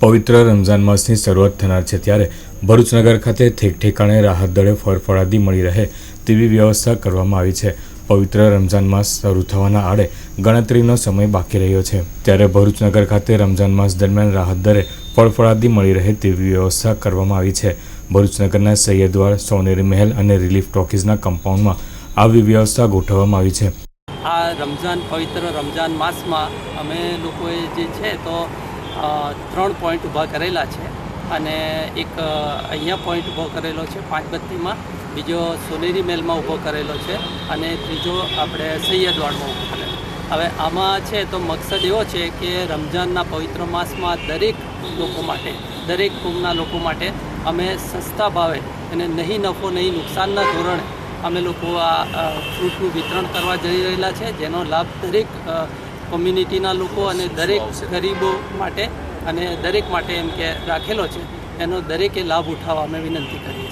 પવિત્ર રમઝાન માસની શરૂઆત થનાર છે ત્યારે ભરૂચ નગર ખાતે ઠેક ઠેકાણે રાહત દળે ફળફળાદી મળી રહે તેવી વ્યવસ્થા કરવામાં આવી છે. પવિત્ર રમઝાન માસ શરૂ થવાના આડે ગણતરીનો સમય બાકી રહ્યો છે. ત્યારે ભરૂચ નગર ખાતે રમઝાન માસ દરમિયાન રાહત દરે ફળફળાદી મળી રહે તેવી વ્યવસ્થા કરવામાં આવી છે. ભરૂચ નગરના સૈયદવાર સોનેરી મહેલ અને રિલીફ ટોકીઝના કમ્પાઉન્ડમાં આવી વ્યવસ્થા ગોઠવવામાં આવી છે. આ રમઝાન, પવિત્ર રમઝાન માસમાં અમે લોકોએ જે છે તો ત્રણ પોઈન્ટ ઊભા કરેલા છે અને એક અહીંયા પોઈન્ટ ઊભો કરેલો છે પાંચ બત્તીમાં બીજો સોનેરી મેલમાં ઊભો કરેલો છે અને ત્રીજો આપણે સૈયદવાડમાં ઊભો કરેલો. હવે આમાં છે તો મકસદ એવો છે કે રમઝાનના પવિત્ર માસમાં દરેક લોકો માટે, દરેક કુંભના લોકો માટે અમે સસ્તા ભાવે અને નહીં નફો, નહીં નુકસાનના ધોરણે અમે લોકો આ ફ્રૂટનું વિતરણ કરવા જઈ રહેલા છે, જેનો લાભ દરેક કોમ્યુનિટીના લોકો અને દરેક ગરીબો માટે અને દરેક માટે એમ કે રાખેલો છે, એનો દરેકે લાભ ઉઠાવવા અમે વિનંતી કરીએ